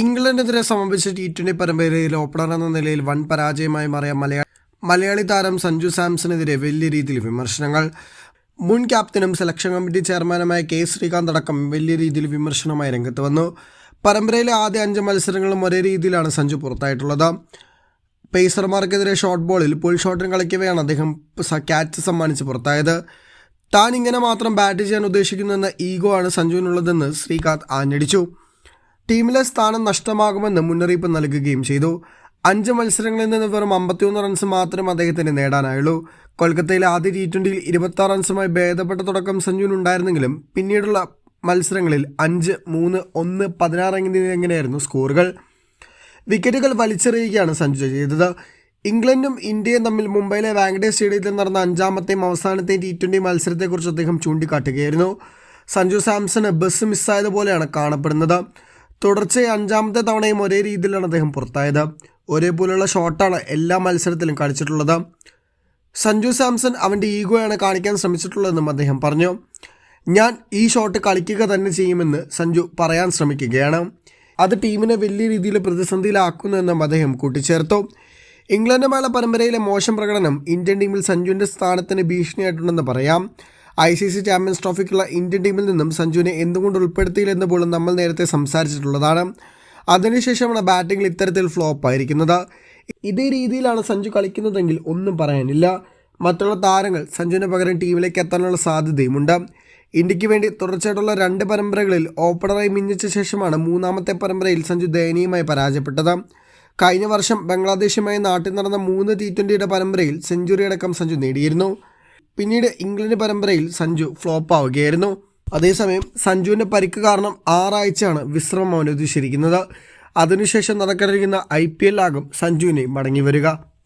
ഇംഗ്ലണ്ടിനെതിരെ സമാപിച്ച T twenty പരമ്പരയിൽ opener എന്ന നിലയിൽ വൻ പരാജയമായി മാറിയ മലയാളി മലയാളി താരം സഞ്ജു സാംസണെതിരെ വലിയ രീതിയിൽ വിമർശനങ്ങൾ. മുൻ ക്യാപ്റ്റനും സെലക്ഷൻ കമ്മിറ്റി ചെയർമാനുമായ കെ ശ്രീകാന്ത് അടക്കം വലിയ രീതിയിൽ വിമർശനമായി രംഗത്ത് വന്നു. പരമ്പരയിലെ ആദ്യ അഞ്ച് മത്സരങ്ങളും ഒരേ രീതിയിലാണ് സഞ്ജു പുറത്തായിട്ടുള്ളത്. പേസർമാർക്കെതിരെ ഷോർട്ട് ബോളിൽ പുൾ ഷോട്ടിന് കളിക്കവെയാണ് അദ്ദേഹം ക്യാച്ച് സമ്മാനിച്ച് പുറത്തായത്. താൻ ഇങ്ങനെ മാത്രം ബാറ്റ് ചെയ്യാൻ ഉദ്ദേശിക്കുന്നുവെന്ന ഈഗോ ആണ് സഞ്ജുവിനുള്ളതെന്ന് ശ്രീകാന്ത് ആഞ്ഞടിച്ചു. ടീമിലെ സ്ഥാനം നഷ്ടമാകുമെന്ന് മുന്നറിയിപ്പ് നൽകുകയും ചെയ്തു. അഞ്ച് മത്സരങ്ങളിൽ നിന്ന് വെറും അമ്പത്തിയൊന്ന് റൺസ് മാത്രം അദ്ദേഹത്തിന് നേടാനായുള്ളൂ. കൊൽക്കത്തയിലെ ആദ്യ ടി ട്വന്റിയിൽ ഇരുപത്തി റൺസുമായി ഭേദപ്പെട്ട തുടക്കം സഞ്ജുനുണ്ടായിരുന്നെങ്കിലും പിന്നീടുള്ള മത്സരങ്ങളിൽ അഞ്ച് മൂന്ന് ഒന്ന് പതിനാറ് എന്നിങ്ങനെയായിരുന്നു സ്കോറുകൾ? വിക്കറ്റുകൾ വലിച്ചെറിയുകയാണ് സഞ്ജു ചെയ്തത്. ഇംഗ്ലണ്ടും ഇന്ത്യയും തമ്മിൽ മുംബൈയിലെ വാങ്കഡേ സ്റ്റേഡിയത്തിൽ നടന്ന അഞ്ചാമത്തെയും അവസാനത്തെയും ടി ട്വന്റി മത്സരത്തെക്കുറിച്ച് അദ്ദേഹം ചൂണ്ടിക്കാട്ടുകയായിരുന്നു. സഞ്ജു സാംസണ് ബസ് മിസ്സായതുപോലെയാണ് കാണപ്പെടുന്നത്. തുടർച്ചയായി അഞ്ചാമത്തെ തവണയും ഒരേ രീതിയിലാണ് അദ്ദേഹം പുറത്തായത്. ഒരേപോലെയുള്ള ഷോട്ടാണ് എല്ലാ മത്സരത്തിലും കളിച്ചിട്ടുള്ളത് സഞ്ജു സാംസൺ അവന്റെ ഈഗോയാണ് കാണിക്കാൻ ശ്രമിച്ചിട്ടുള്ളതെന്നും അദ്ദേഹം പറഞ്ഞു. ഞാൻ ഈ ഷോട്ട് കളിക്കുക തന്നെ ചെയ്യുമെന്ന് സഞ്ജു പറയാൻ ശ്രമിക്കുകയാണ്. അത് ടീമിനെ വലിയ രീതിയിൽ പ്രതിസന്ധിയിലാക്കുന്നുവെന്നും അദ്ദേഹം കൂട്ടിച്ചേർത്തു. ഇംഗ്ലണ്ടുമായുള്ള പരമ്പരയിലെ മോശം പ്രകടനം ഇന്ത്യൻ ടീമിൽ സഞ്ജുവിന്റെ സ്ഥാനത്തിന് ഭീഷണിയായിട്ടുണ്ടെന്ന് പറയാം. ഐ സി സി ചാമ്പ്യൻസ് ട്രോഫിക്കുള്ള ഇന്ത്യൻ ടീമിൽ നിന്നും സഞ്ജുവിനെ എന്തുകൊണ്ട് ഉൾപ്പെടുത്തിയില്ലെന്ന് പോലും നമ്മൾ നേരത്തെ സംസാരിച്ചിട്ടുള്ളതാണ്. അതിനുശേഷമാണ് ബാറ്റിംഗിൽ ഇത്തരത്തിൽ ഫ്ലോപ്പ് ആയിരിക്കുന്നത്. ഇതേ രീതിയിലാണ് സഞ്ജു കളിക്കുന്നതെങ്കിൽ ഒന്നും പറയാനില്ല. മറ്റുള്ള താരങ്ങൾ സഞ്ജുവിന് പകരം ടീമിലേക്ക് എത്താനുള്ള സാധ്യതയുമുണ്ട്. ഇന്ത്യയ്ക്ക് വേണ്ടി തുടർച്ചയായിട്ടുള്ള രണ്ട് പരമ്പരകളിൽ ഓപ്പണറായി മിന്നിച്ച ശേഷമാണ് മൂന്നാമത്തെ പരമ്പരയിൽ സഞ്ജു ദയനീയമായി പരാജയപ്പെട്ടത്. കഴിഞ്ഞ വർഷം ബംഗ്ലാദേശുമായി നാട്ടിൽ നടന്ന മൂന്ന് ടി ട്വന്റിയുടെ പരമ്പരയിൽ സെഞ്ചുറി അടക്കം സഞ്ജു നേടിയിരുന്നു. പിന്നീട് ഇംഗ്ലണ്ട് പരമ്പരയിൽ സഞ്ജു ഫ്ലോപ്പ് ആവുകയായിരുന്നു. അതേസമയം സഞ്ജുവിന്റെ പരിക്ക് കാരണം ആറാഴ്ചയാണ് വിശ്രമം അനുവദിച്ചിരിക്കുന്നത് അതിനുശേഷം നടക്കാനിരിക്കുന്ന ഐ പി എൽ ആകും സഞ്ജുവിനെ മടങ്ങി വരിക.